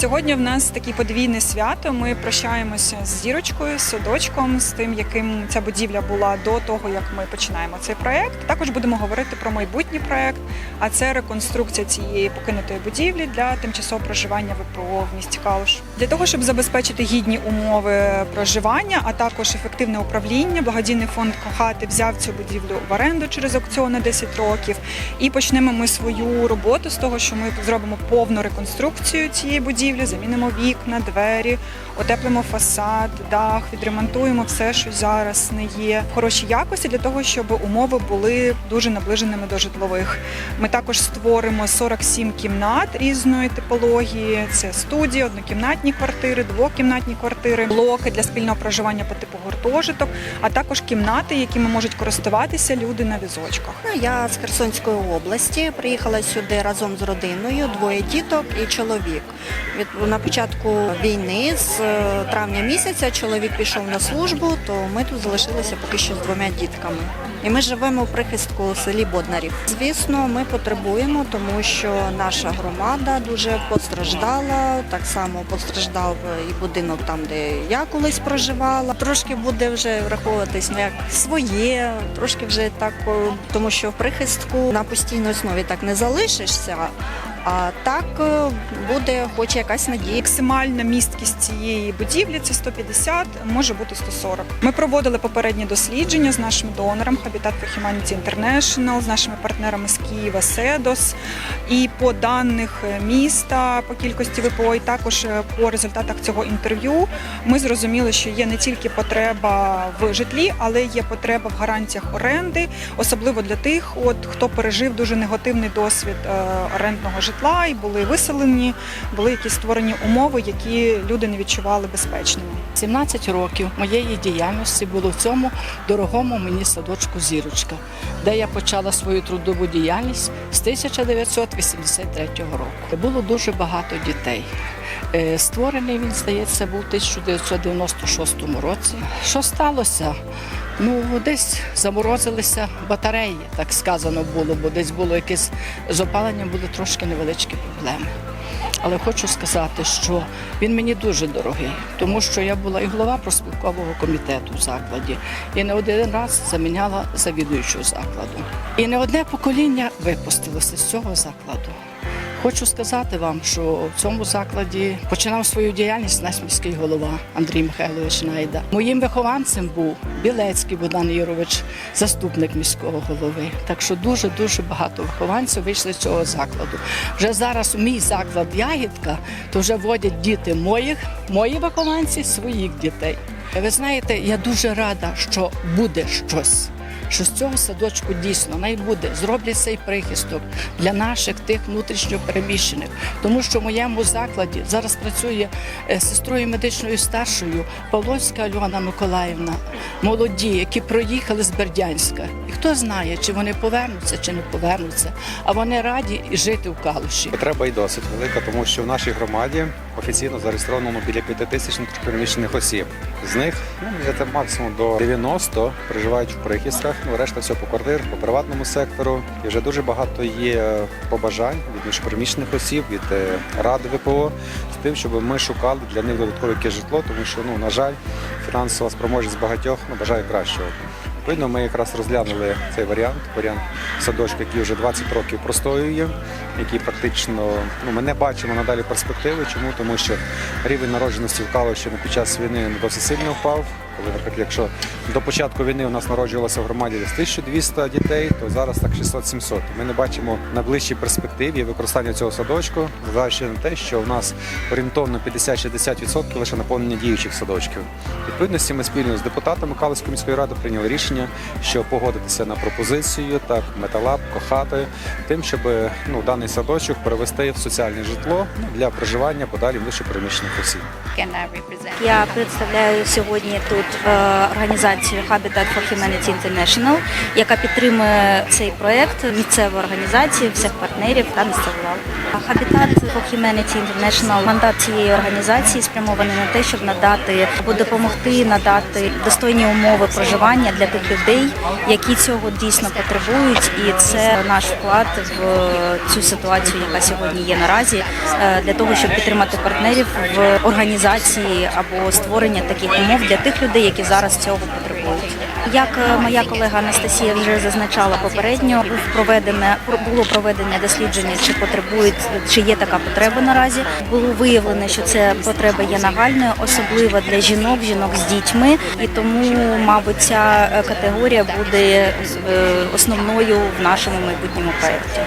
Сьогодні в нас таке подвійне свято. Ми прощаємося з зірочкою, з садочком, з тим, яким ця будівля була до того, як ми починаємо цей проект. Також будемо говорити про майбутній проект, а це реконструкція цієї покинутої будівлі для тимчасового проживання ВПО в місті Калуш. Для того, щоб забезпечити гідні умови проживання, а також ефективне управління, благодійний фонд Кохати взяв цю будівлю в оренду через аукціон на 10 років. І почнемо ми свою роботу з того, що ми зробимо повну реконструкцію цієї будівлі, замінимо вікна, двері, утеплимо фасад, дах, відремонтуємо все, що зараз не є в хорошій якості для того, щоб умови були дуже наближеними до житлових. Ми також створимо 47 кімнат різної типології. Це студії, однокімнатні квартири, двокімнатні квартири, блоки для спільного проживання по типу гуртожиток, а також кімнати, якими можуть користуватися люди на візочках. Ну, Я з Херсонської області приїхала сюди разом з родиною, двоє діток і чоловік. Від на початку війни з е, травня місяця чоловік пішов на службу, то ми тут залишилися поки що з двома дітками. І ми живемо в прихистку у селі Боднарів. Звісно, ми потребуємо, тому що наша громада дуже постраждала. Так само постраждав і будинок там, де я колись проживала. Трошки буде вже враховуватись ну, як своє, трошки вже так, тому що в прихистку на постійній основі так не залишишся. А так е, буде хоч якась надія. Максимальна місткість цієї будівлі це 150, може бути 140. Ми проводили попередні дослідження з нашим донором Habitat for Humanity International, з нашими партнерами з Києва Седос. І по даних міста по кількості ВПО, і також е, по результатах цього інтерв'ю, ми зрозуміли, що є не тільки потреба в житлі, але є потреба в гарантіях оренди, особливо для тих, от хто пережив дуже негативний досвід е, орендного житла і були виселені, були якісь створені умови, які люди не відчували безпечними. 17 років моєї діяльності було в цьому дорогому мені садочку Зірочка, де я почала свою трудову діяльність з 1983 року. Було дуже багато дітей. Е, Створений він, здається, був у 1996 році. Що сталося? Ну, десь заморозилися батареї, так сказано було, бо десь було якесь з опаленням були трошки невеличкі проблеми. Але хочу сказати, що він мені дуже дорогий, тому що я була і голова проспілкового комітету в закладі, і не один раз заміняла завідуючого закладу. І не одне покоління випустилося з цього закладу. Хочу сказати вам, що в цьому закладі починав свою діяльність наш міський голова Андрій Михайлович Найда. Моїм вихованцем був Білецький Богдан Юрович, заступник міського голови. Так що дуже дуже багато вихованців вийшли з цього закладу. Вже зараз мій заклад Ягідка, то вже водять діти моїх, мої вихованці, своїх дітей. Ви знаєте, я дуже рада, що буде щось що з цього садочку дійсно найбуде зроблять цей прихисток для наших тих внутрішньо переміщених. Тому що в моєму закладі зараз працює е, сестрою медичною старшою Павловська Альона Миколаївна, молоді, які проїхали з Бердянська. І хто знає, чи вони повернуться, чи не повернуться, а вони раді жити в Калуші. Потреба і досить велика, тому що в нашій громаді офіційно зареєстровано біля 5 тисяч внутрішньопереміщених осіб. З них ну, це максимум до 90 проживають в прихистках. Ну решта все по квартирах, по приватному сектору. І вже дуже багато є побажань від внутрішньопереміщених осіб, від е, ради ВПО з тим, щоб ми шукали для них додаткове якесь житло, тому що ну на жаль, фінансова спроможність багатьох ну, бажає кращого. Відповідно, ми якраз розглянули цей варіант, варіант садочка, який вже 20 років простоює, який практично ну, ми не бачимо надалі перспективи. Чому? Тому що рівень народженості в Калуші під час війни досить сильно впав. Коли, наприклад, якщо до початку війни у нас народжувалося в громаді десь 1200 дітей, то зараз так 600-700. Ми не бачимо на ближчій перспективі використання цього садочку, зважаючи на те, що у нас орієнтовно 50-60% лише наповнення діючих садочків. Відповідності ми спільно з депутатами Калицької міської ради прийняли рішення, що погодитися на пропозицію так металаб, кохати, тим, щоб ну даний садочок перевести в соціальне житло ну, для проживання подалі внутрішньопереміщених осіб. can Я представляю сьогодні тут організацію Habitat for Humanity International, яка підтримує цей проект місцевої організації, всіх партнерів та місцеву владу. Habitat for Humanity International мандат цієї організації спрямований на те, щоб надати або допомогти надати достойні умови проживання для тих людей, які цього дійсно потребують, і це наш вклад в цю ситуацію, яка сьогодні є наразі, е, для того, щоб підтримати партнерів в організації або створення таких умов для тих людей, які зараз цього потребують. Як е, моя колега Анастасія вже зазначала попередньо, проведене було проведення дослідження, чи потребують, чи є така потреба наразі. Було виявлено, що ця потреба є нагальною, особливо для жінок, жінок з дітьми, і тому, мабуть, ця е, категорія буде е, основною в нашому майбутньому проєкті.